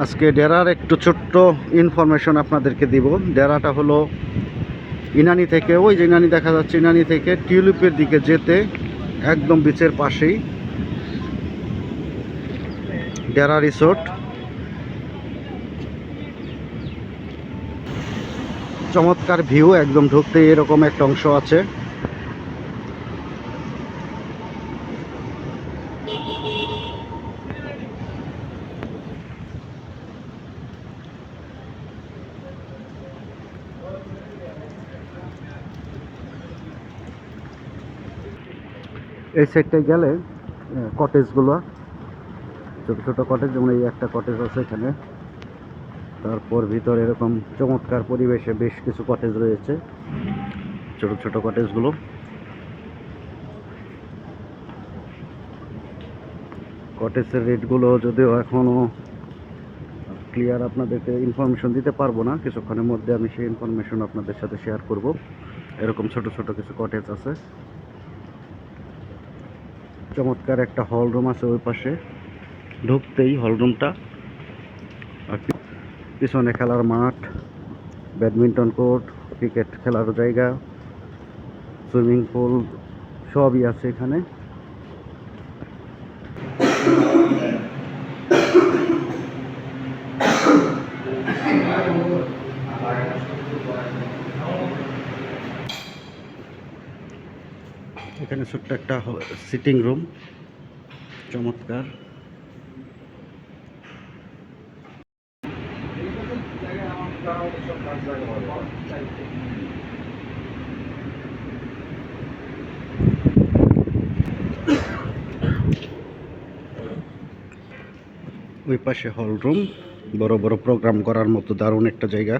আজকে ডেরার একটু ছোট্ট ইনফরমেশন আপনাদেরকে দিব। ডেরাটা হলো ইনানি থেকে, ওই যে ইনানি দেখা যাচ্ছে, ইনানি থেকে টিউলিপের দিকে যেতে একদম বিচের পাশেই। ডেরা রিসোর্ট চমৎকার ভিউ একদম ঢুকতে এরকম একটা অংশ আছে। এই সাইডটায় গেলে কটেজগুলো ছোট ছোট কটেজ যেমন এই একটা কটেজ আছে এখানে। তারপর ভিতরে এরকম চমৎকার পরিবেশে বেশ কিছু কটেজ রয়েছে, ছোট ছোট কটেজগুলো কটেজের রেটগুলো যদিও এখনও ক্লিয়ার আপনাদেরকে ইনফরমেশন দিতে পারব না, কিছুক্ষণের মধ্যে আমি সেই ইনফরমেশন আপনাদের সাথে শেয়ার করব। এরকম ছোট ছোট কিছু কটেজ আছে। চমৎকার একটা হল রুম আছে ওই পাশে। ঢুকতেই হল রুমটা আর পিছনে খেলার মাঠ ব্যাডমিন্টন কোর্ট ক্রিকেট খেলার জায়গা সুইমিং পুল সবই আছে এখানে। এখানে ছোট্ট একটা সিটিং রুম চমৎকার। ওই পাশে হল রুম বড় বড় প্রোগ্রাম করার মতো দারুণ একটা জায়গা।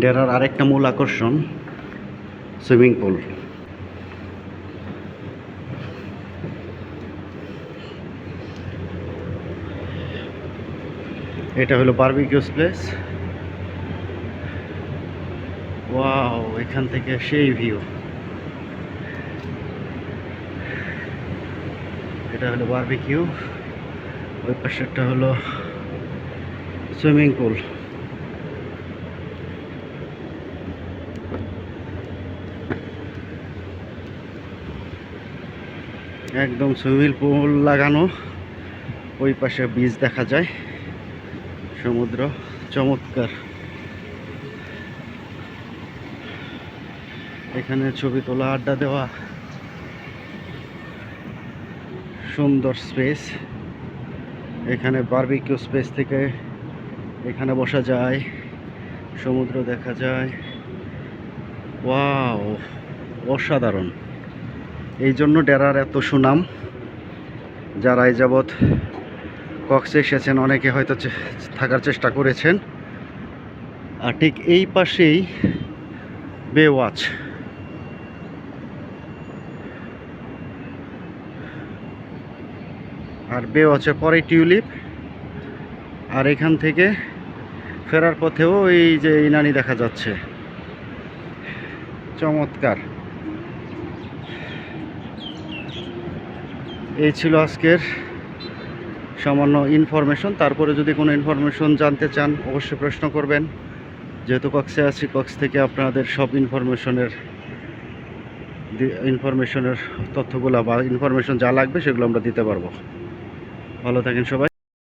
ডেরার আরেকটা মূল আকর্ষণ, সুইমিং পুল। এটা হলো বারবিকিউস প্লেস। ওয়াও, এখান থেকে সেই ভিউ। এটা হলো বারবিকিউ, ওই পাশেরটা হলো সুইমিং পুল। একদম সুইমিং পুল লাগানো। ওই পাশে বীজ দেখা যায়। সমুদ্র চমৎকার। এখানে ছবি তোলা, আড্ডা দেওয়া। সুন্দর স্পেস এখানে বার্বিকিউ স্পেস থেকে এখানে বসা যায়। সমুদ্র দেখা যায়। ওয়াও অসাধারণ। এই জন্য ডেরার এত সুনাম, যারা এই যাবৎ কক্সে এসেছেন, অনেকে হয়তো থাকার চেষ্টা করেছেন। আর ঠিক এই পাশেই বে ওয়াচ আর বে ওয়াচের পরে টিউলিপ। আর এখান থেকে ফেরার পথেও এই যে ইনানি দেখা যাচ্ছে। চমৎকার। এই ছিল আজকের সামান্য ইনফরমেশন তারপরে যদি কোনো ইনফরমেশন জানতে চান, অবশ্যই প্রশ্ন করবেন। যেহেতু কক্সে আছি, কক্স থেকে আপনাদের সব ইনফরমেশনের ইনফরমেশনের তথ্যগুলো বা ইনফরমেশন যা লাগবে সেগুলো আমরা দিতে পারব। ভালো থাকেন সবাই।